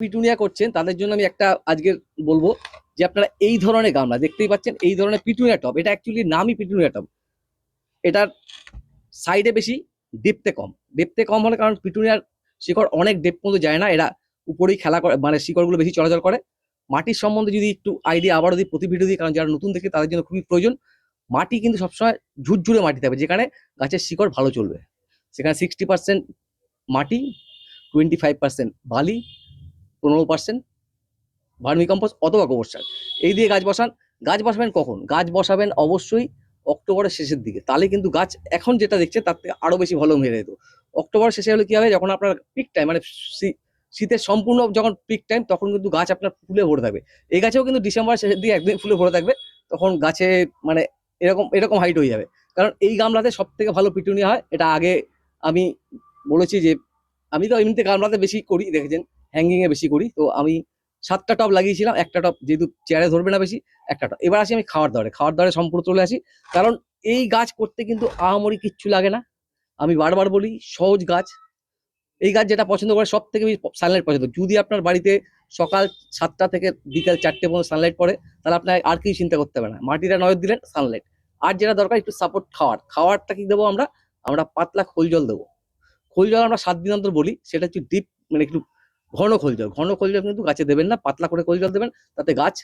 Petunia করছেন, তাদের জন্য আমি একটা আজকে বলব যে আপনারা এই ধরনের গামলা, দেখতেই পাচ্ছেন, এই ধরনের পিটুনিয়া টপ এটা অ্যাকচুয়ালি নামই পিটুনিয়া টপ এটার সাইডে বেশি ডেপতে কম। ডেপতে কম হলে কারণ পিটুনিয়ার শিকড় অনেক ডেপ পর্যন্ত যায় না, এরা উপরেই খেলা করে মানে শিকড়গুলো বেশি চলাচল করে। মাটির সম্বন্ধে যদি একটু আইডিয়া আবারও দিই প্রতি ভিডিও দিই কারণ যারা নতুন দেখে, তাদের জন্য খুবই প্রয়োজন। মাটি কিন্তু সবসময় ঝুরঝুরে মাটি থাকবে যেখানে গাছের শিকড় ভালো চলবে। সেখানে সিক্সটি পার্সেন্ট মাটি টোয়েন্টি ফাইভ পার্সেন্ট বালি পনেরো পার্সেন্ট ভার্মি কম্পোস্ট অথবা গোবর সার। এই দিয়ে গাছ বসান। গাছ বসাবেন কখন? গাছ বসাবেন অবশ্যই অক্টোবরের শেষের দিকে। তাহলে কিন্তু গাছ এখন যেটা দেখছে তার থেকে আরও বেশি ভালো মেরে যেত। অক্টোবর শেষে হলে কি হবে? যখন আপনার পিক টাইম মানে শীতের সম্পূর্ণ যখন পিক টাইম তখন কিন্তু গাছ আপনার ফুলে ভরে থাকবে। এই গাছেও কিন্তু ডিসেম্বর শেষের দিকে একদিন ফুলে ভরে থাকবে। তখন গাছে মানে এরকম এরকম হাইট হয়ে যাবে। কারণ এই গামলাতে সব থেকে ভালো পিটুনিয়া হয়, এটা আগে আমি বলেছি যে, আমি তো এমনিতে গামলাতে বেশি করি, দেখেছেন? হ্যাঙ্গিং এ বেশি করি। তো আমি সাতটা টপ লাগিয়েছিলাম, একটা টপ যেহেতু চেয়ারে ধরবে না বেশি, একটা টপ এবার আসি আমি খাওয়ার দরে। খাওয়ার দরে সম্পূর্ণ চলে আসি। কারণ এই গাছ করতে কিন্তু আহামরি কিচ্ছু লাগে না। আমি বারবার বলি, সহজ গাছ। এই গাছ যেটা পছন্দ করে সব থেকে সানলাইট পছন্দ। যদি আপনার বাড়িতে সকাল সাতটা থেকে বিকাল চারটে পর্যন্ত সানলাইট পড়ে, তাহলে আপনার আর কিছু চিন্তা করতে হবে না। মাটিটা নজর দিলেন সানলাইট আর যেটা দরকার, একটু সাপোর্ট খাওয়ার। খাওয়ারটা কি দেবো আমরা? আমরা পাতলা খোল জল দেবো। খোল জল আমরা সাত দিন অন্তর বলি, সেটা হচ্ছে ডিপ মানে একটু ঘন খোল জল, ঘন খোল জল কিন্তু গাছে দেবেন না, পাতলা করে খোল জল দেবেন, তাতে গাছ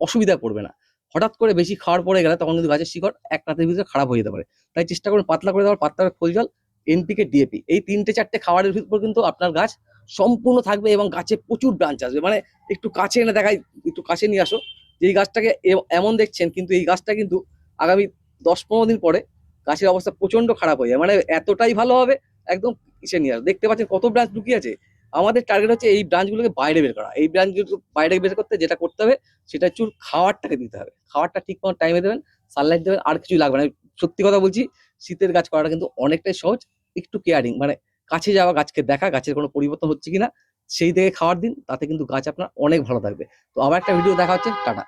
অসুবিধা পড়বে না। হঠাৎ করে বেশি খাওয়ার পরে গেলে তখন কিন্তু গাছের শিকড় এক রাতের ভিতরে খারাপ হয়ে যেতে পারে। তাই চেষ্টা করুন পাতলা করে দেওয়ার, পাতলা খোল জল এনপিকে ডিএপি এই তিনটে চারটে খাবারের ভিতর কিন্তু আপনার গাছ সম্পূর্ণ থাকবে এবং গাছে প্রচুর ব্রাঞ্চ আসবে। মানে একটু কাছে এনে দেখাই, একটু কাছে নিয়ে আসো। যে এই গাছটাকে এমন দেখছেন, কিন্তু এই গাছটা কিন্তু আগামী দশ পনেরো দিন পরে গাছের অবস্থা প্রচণ্ড খারাপ হয়ে যায় মানে এতটাই ভালো হবে, একদম কিসে নিয়ে আসো। দেখতে পাচ্ছেন কত ব্রাঞ্চ লুকিয়ে আছে? আমাদের টার্গেট হচ্ছে এই ব্রাঞ্চগুলোকে বাইরে বের করা। এই ব্রাঞ্চগুলো বাইরে বের করতে যেটা করতে হবে, সেটা হচ্ছে খাওয়ারটাকে দিতে হবে। খাওয়ারটা ঠিক মতো টাইমে দেবেন সানলাইট দেবেন, আর কিছুই লাগবে না। সত্যি কথা বলছি, শীতের গাছ করাটা কিন্তু অনেকটাই সহজ, একটু কেয়ারিং মানে কাছে যাওয়া, গাছকে দেখা, গাছের কোনো পরিবর্তন হচ্ছে কিনা, সেই দিকে খাওয়ার দিন, তাতে কিন্তু গাছ আপনার অনেক ভালো থাকবে। তো আবার একটা ভিডিও দেখা হচ্ছে, টাটা।